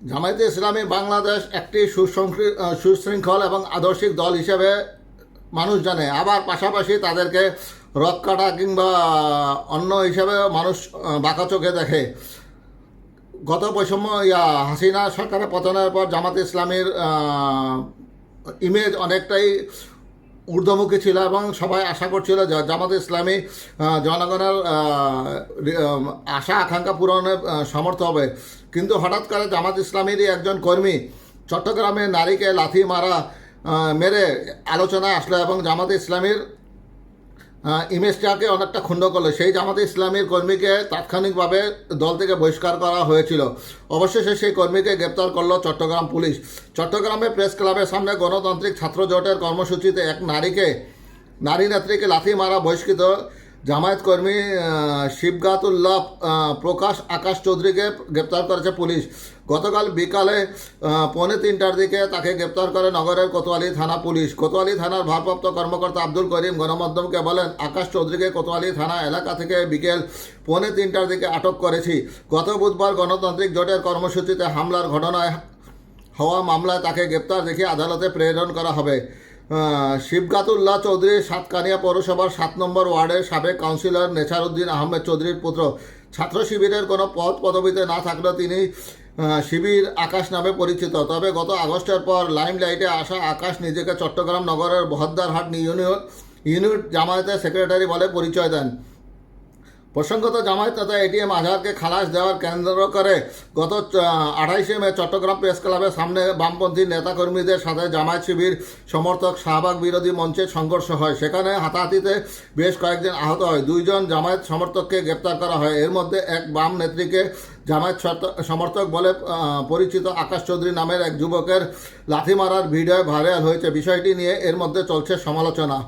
জামায়াতে ইসলামী বাংলাদেশ একটি সুশৃঙ্খল এবং আদর্শিক দল হিসেবে মানুষ জানে। আবার পাশাপাশি তাদেরকে রক কাটা কিংবা অন্য হিসেবে মানুষ বাঁকা চোখে দেখে। গত বৈষম্য, ইয়া, হাসিনা সরকারের পতনের পর জামাত ইসলামীর ইমেজ অনেকটাই ঊর্ধ্বমুখী ছিল এবং সবাই আশা করছিল জামাত ইসলামী জনগণের আশা, আকাঙ্ক্ষা পূরণে সমর্থ হবে। কিন্তু হঠাৎ করে জামাত ইসলামীরই একজন কর্মী চট্টগ্রামে নারীকে লাথি মারা মেরে আলোচনায় আসলো এবং জামাত ইসলামীর ইমেজটাকে অনেকটা ক্ষুণ্ণ করল। সেই জামাতে ইসলামীর কর্মীকে তাৎক্ষণিকভাবে দল থেকে বহিষ্কার করা হয়েছিল। অবশেষে সেই কর্মীকে গ্রেপ্তার করল চট্টগ্রাম পুলিশ। চট্টগ্রামে প্রেস ক্লাবের সামনে গণতান্ত্রিক ছাত্র জোটের কর্মসূচিতে এক নারীকে, নারী নেত্রীকে লাথি মারা বহিষ্কৃত জামায়াত কর্মী শিবগাতুল্লাহ প্রকাশ আকাশ চৌধুরীকে গ্রেপ্তার করেছে পুলিশ। গতকাল বিকালে পৌনে তিনটার দিকে তাকে গ্রেপ্তার করে নগরের কোতোয়ালি থানা পুলিশ। কোতোয়ালি থানার ভারপ্রাপ্ত কর্মকর্তা আব্দুল করিম গণমাধ্যমকে বলেন, আকাশ চৌধুরীকে কোতোয়ালি থানা এলাকা থেকে বিকেল পৌনে তিনটার দিকে আটক করেছি। গত বুধবার গণতান্ত্রিক জোটের কর্মসূচিতে হামলার ঘটনায় হওয়া মামলায় তাকে গ্রেপ্তার দেখিয়ে আদালতে প্রেরণ করা হবে। শিবগাতুল্লাহ চৌধুরী, সাতকানিয়া পৌরসভার সাত নম্বর ওয়ার্ডের সাবেক কাউন্সিলর নেছারউদ্দিন আহমেদ চৌধুরীর পুত্র। ছাত্র শিবিরের কোনো পদ পদবিতে না থাকলেও তিনি শিবির আকাশ নামে পরিচিত। তবে গত আগস্টের পর লাইমলাইটে আসা আকাশ নিজেকে চট্টগ্রাম নগরের বহদ্দারহাট ইউনিয়ন ইউনিট জামায়াতের সেক্রেটারি বলে পরিচয় দেন। প্রসঙ্গত, জামায়াত তথা এটিএম আজহারকে খালাস দেওয়ার কেন্দ্র করে গত আঠাইশে মে চট্টগ্রাম প্রেস ক্লাবের সামনে বামপন্থী নেতাকর্মীদের সাথে জামায়াত শিবির সমর্থক শাহবাগ বিরোধী মঞ্চে সংঘর্ষ হয়। সেখানে হাতাহাতিতে বেশ কয়েকজন আহত হয়। দুইজন জামায়াত সমর্থককে গ্রেপ্তার করা হয়। এর মধ্যে এক বাম নেত্রীকে জামায়াত সমর্থক বলে পরিচিত আকাশ চৌধুরী নামের এক যুবকের লাথি মারার ভিডিও ভাইরাল হয়েছে। বিষয়টি নিয়ে এর মধ্যে চলছে সমালোচনা।